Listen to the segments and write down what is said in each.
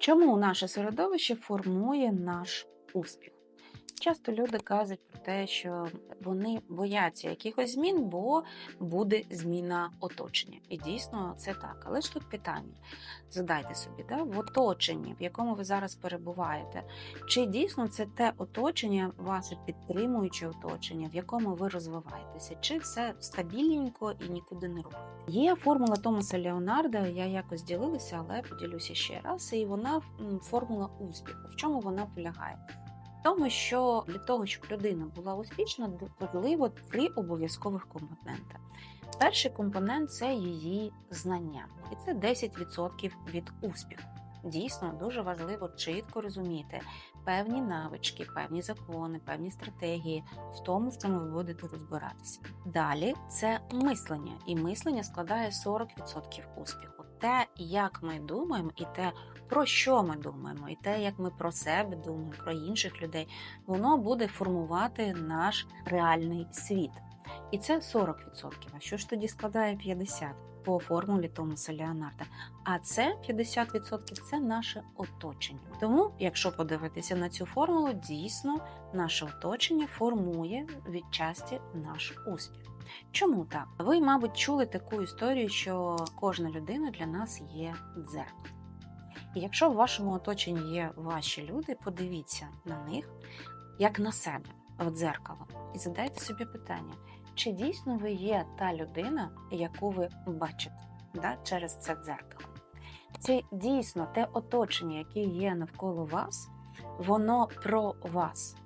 Чому наше середовище формує наш успіх? Часто люди кажуть про те, що вони бояться якихось змін, бо буде зміна оточення. І дійсно це так. Але ж тут питання: задайте собі, да, в оточенні, в якому ви зараз перебуваєте, чи дійсно це те оточення, ваше підтримуюче оточення, в якому ви розвиваєтеся, чи все стабільненько і нікуди не рухає? Є формула Томаса Леонарда, я якось ділилася, але поділюся ще раз. І вона формула успіху. В чому вона полягає? Тому, що для того, щоб людина була успішна, важливо три обов'язкових компоненти. Перший компонент це її знання, і це 10% від успіху. Дійсно, дуже важливо чітко розуміти певні навички, певні закони, певні стратегії в тому, в чому ви будете розбиратися. Далі це мислення, і мислення складає 40% успіху. Те, як ми думаємо, і те, про що ми думаємо, і те, як ми про себе думаємо, про інших людей, воно буде формувати наш реальний світ. І це 40%. А що ж тоді складає 50% по формулі Томаса Леонарда? А це 50% це наше оточення. Тому, якщо подивитися на цю формулу, дійсно наше оточення формує відчасті наш успіх. Чому так? Ви, мабуть, чули таку історію, що кожна людина для нас є дзеркало. І якщо в вашому оточенні є ваші люди, подивіться на них як на себе в дзеркало, і задайте собі питання, чи дійсно ви є та людина, яку ви бачите да, через це дзеркало? Чи дійсно те оточення, яке є навколо вас, воно про вас?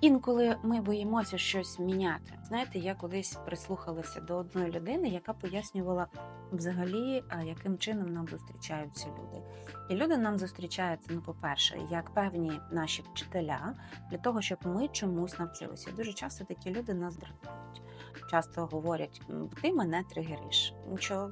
Інколи ми боїмося щось міняти. Знаєте, я колись прислухалася до одної людини, яка пояснювала взагалі, яким чином нам зустрічаються люди. І люди нам зустрічаються, ну, по-перше, як певні наші вчителя для того, щоб ми чомусь навчилися. Дуже часто такі люди нас дратують. Часто говорять: ти мене тригериш. Нічого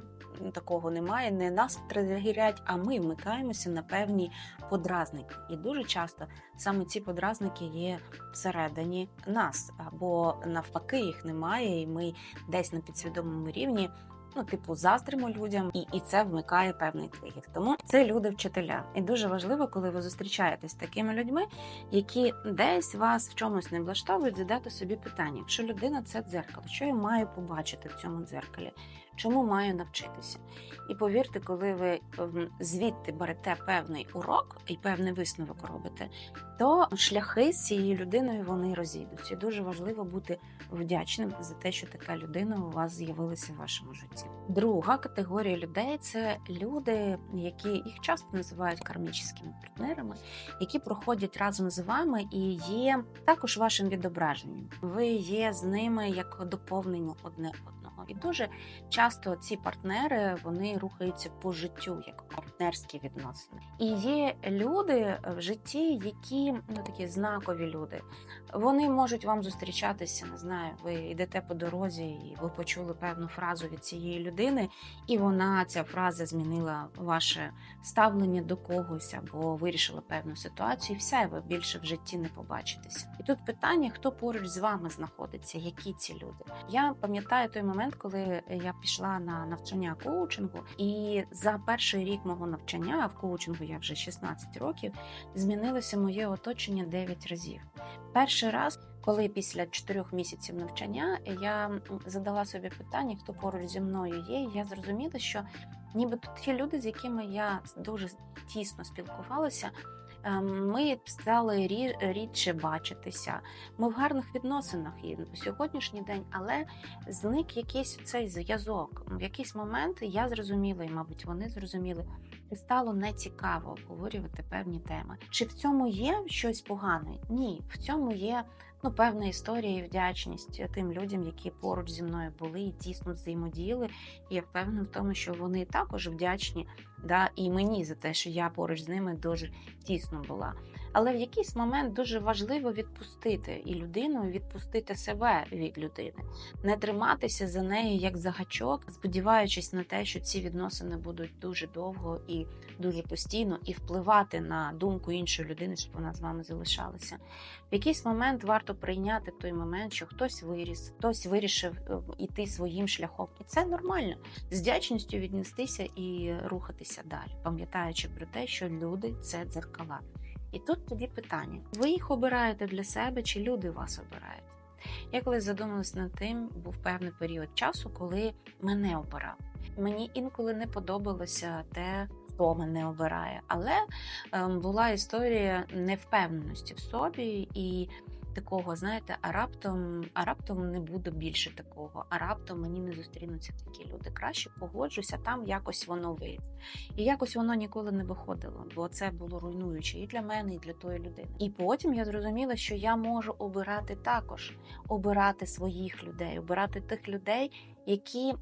такого немає. Не нас тригерять, а ми вмикаємося на певні подразники. І дуже часто саме ці подразники є всередині нас, або навпаки, їх немає, і ми десь на підсвідомому рівні ну, типу, заздримо людям, і і це вмикає певний тригер. Тому це люди-вчителя. І дуже важливо, коли ви зустрічаєтесь з такими людьми, які десь вас в чомусь не влаштовують, задати собі питання: якщо людина це дзеркало, що я маю побачити в цьому дзеркалі? Чому маю навчитися? І повірте, коли ви ем, звідти берете певний урок і певний висновок робите, то шляхи з цією людиною вони розійдуться. Дуже важливо бути вдячним за те, що така людина у вас з'явилася в вашому житті. Друга категорія людей це люди, які їх часто називають кармічними партнерами, які проходять разом з вами і є також вашим відображенням. Ви є з ними як доповнення одне одного. І дуже часто ці партнери вони рухаються по життю як партнерські відносини. І є люди в житті, які ну такі знакові люди. Вони можуть вам зустрічатися, не знаю, ви йдете по дорозі, і ви почули певну фразу від цієї людини, і вона ця фраза змінила ваше ставлення до когось або вирішила певну ситуацію, і все, ви більше в житті не побачитеся. І тут питання: хто поруч з вами знаходиться, які ці люди? Я пам'ятаю той момент, коли я пішла на навчання коучингу, і за перший рік мого навчання в коучингу я вже 16 років, змінилося моє оточення 9 разів. Перший раз, коли після 4 місяців навчання я задала собі питання, хто поруч зі мною є, я зрозуміла, що нібито ті люди, з якими я дуже тісно спілкувалася. Ем, ми стали рідше бачитися. Ми в гарних відносинах і на сьогоднішній день, але зник якийсь цей зв'язок. В якийсь момент я зрозуміла, і мабуть, вони зрозуміли, стало нецікаво обговорювати певні теми. Чи в цьому є щось погане? Ні, в цьому є ну, певна історія і вдячність тим людям, які поруч зі мною були і тісно взаємодіяли. І я впевнена в тому, що вони також вдячні, да, і мені за те, що я поруч з ними дуже тісно була. Але в якийсь момент дуже важливо відпустити і людину, відпустити себе від людини, не триматися за нею як за гачок, сподіваючись на те, що ці відносини будуть дуже довго і дуже постійно, і впливати на думку іншої людини, щоб вона з вами залишалася. В якийсь момент варто варто прийняти той момент, що хтось виріс, хтось вирішив е, іти своїм шляхом, і це нормально. З вдячністю віднестися і рухатися далі, пам'ятаючи про те, що люди це дзеркала. І тут тоді питання: ви їх обираєте для себе, чи люди вас обирають? Я колись задумалась над тим, був певний період часу, коли мене обирав. Мені інколи не подобалося те, хто мене обирає, але ем, була історія невпевненості в собі і такого, знаєте, а раптом, а раптом не буде більше такого, а раптом мені не зустрінуться такі люди. Краще погоджуся, там якось воно вийде. І якось воно ніколи не виходило, бо це було руйнуюче і для мене, і для тої людини. І потім я зрозуміла, що я можу обирати також, обирати своїх людей, обирати тих людей, які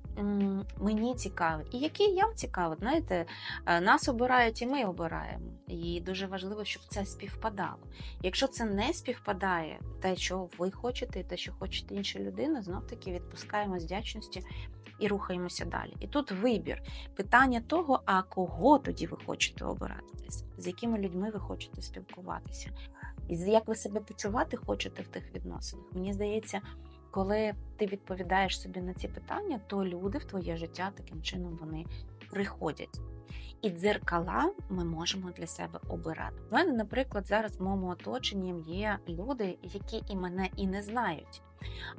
мені цікаві, і які я цікаві. Знаєте, е, нас обирають і ми обираємо. І дуже важливо, щоб це співпадало. Якщо це не співпадає, те, що ви хочете, те, що хоче інша людина, знов таки відпускаємо з вдячності і рухаємося далі. І тут вибір. Питання того, а кого тоді ви хочете обирати, з якими людьми ви хочете спілкуватися, і як ви себе почувати хочете в тих відносинах. Мені здається, коли ти відповідаєш собі на ці питання, то люди в твоє життя таким чином вони приходять. І дзеркала ми можемо для себе обирати. У мене, наприклад, зараз в моєму оточенні є люди, які і мене і не знають.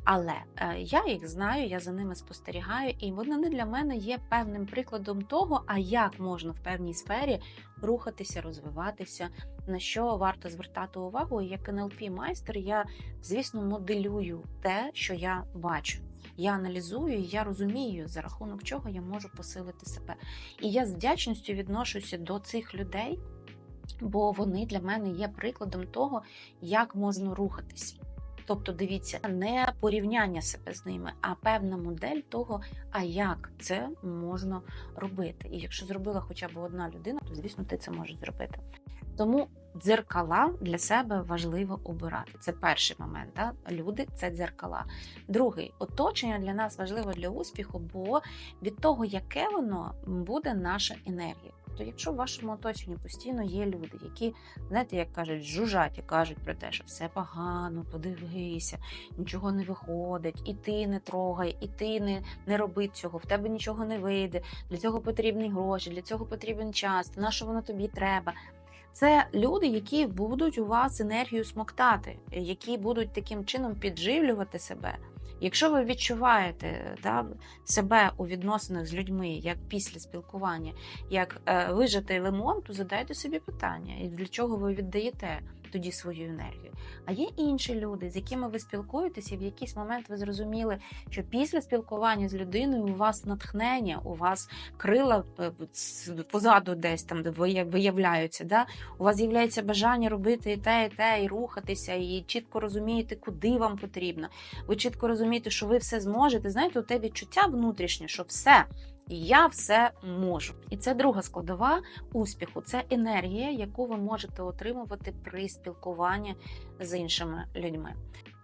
Але е, я їх знаю, я за ними спостерігаю, і вони для мене є певним прикладом того, а як можна в певній сфері рухатися, розвиватися, на що варто звертати увагу. Як НЛП майстер, я, звісно, моделюю те, що я бачу. Я аналізую, я розумію, за рахунок чого я можу посилити себе. І я з вдячністю відношуся до цих людей, бо вони для мене є прикладом того, як можна рухатися. Тобто, дивіться, не порівняння себе з ними, а певна модель того, а як це можна робити. І якщо зробила хоча б одна людина, то звісно ти це можеш зробити. Тому дзеркала для себе важливо обирати. Це перший момент. Да? Люди це дзеркала. Другий оточення для нас важливо для успіху, бо від того, яке воно буде наша енергія. То якщо в вашому оточенні постійно є люди, які, знаєте, як кажуть, жужжать і кажуть про те, що все погано, подивися, нічого не виходить, і ти не трогай, і ти не не роби цього, в тебе нічого не вийде, для цього потрібні гроші, для цього потрібен час, на що воно тобі треба. Це люди, які будуть у вас енергію смоктати, які будуть таким чином підживлювати себе. Якщо ви відчуваєте да, себе у відносинах з людьми, як після спілкування, як е, вижатий лимон, то задайте собі питання, і для чого ви віддаєте тоді свою енергію. А є інші люди, з якими ви спілкуєтеся, і в якийсь момент ви зрозуміли, що після спілкування з людиною у вас натхнення, у вас крила е, позаду десь там виявляються. Да? У вас з'являється бажання робити і те, і те, і рухатися, і чітко розумієте, куди вам потрібно. Ви чітко розумієте, що ви все зможете. Знаєте, у те відчуття внутрішнє, що все. Я все можу. І це друга складова успіху. Це енергія, яку ви можете отримувати при спілкуванні з іншими людьми.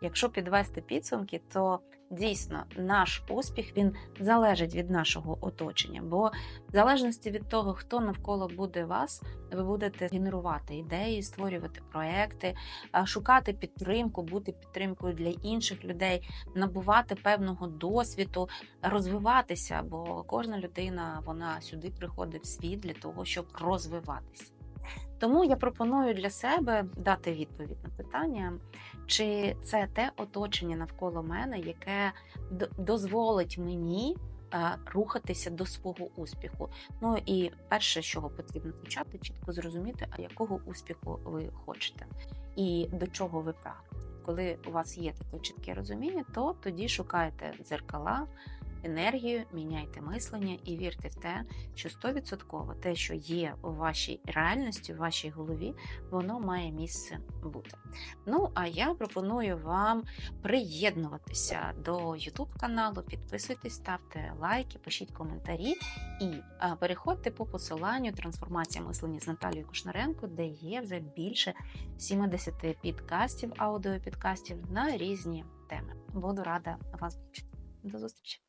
Якщо підвести підсумки, то дійсно наш успіх він залежить від нашого оточення, бо в залежності від того, хто навколо буде вас, ви будете генерувати ідеї, створювати проекти, шукати підтримку, бути підтримкою для інших людей, набувати певного досвіду, розвиватися, бо кожна людина вона сюди приходить в світ для того, щоб розвиватися. Тому я пропоную для себе дати відповідь на питання, чи це те оточення навколо мене, яке дозволить мені рухатися до свого успіху. Ну і перше, з чого потрібно почати, чітко зрозуміти, а якого успіху ви хочете і до чого ви прагнете. Коли у вас є таке чітке розуміння, то тоді шукайте дзеркала енергію, міняйте мислення і вірте в те, що 100% те, що є у вашій реальності, у вашій голові, воно має місце бути. Ну, а я пропоную вам приєднуватися до YouTube каналу, підписуйтесь, ставте лайки, пишіть коментарі і переходьте по посиланню трансформація мислення з Наталією Кушнаренко, де є вже більше 70 підкастів, аудіопідкастів на різні теми. Буду рада вас бачити. До зустрічі!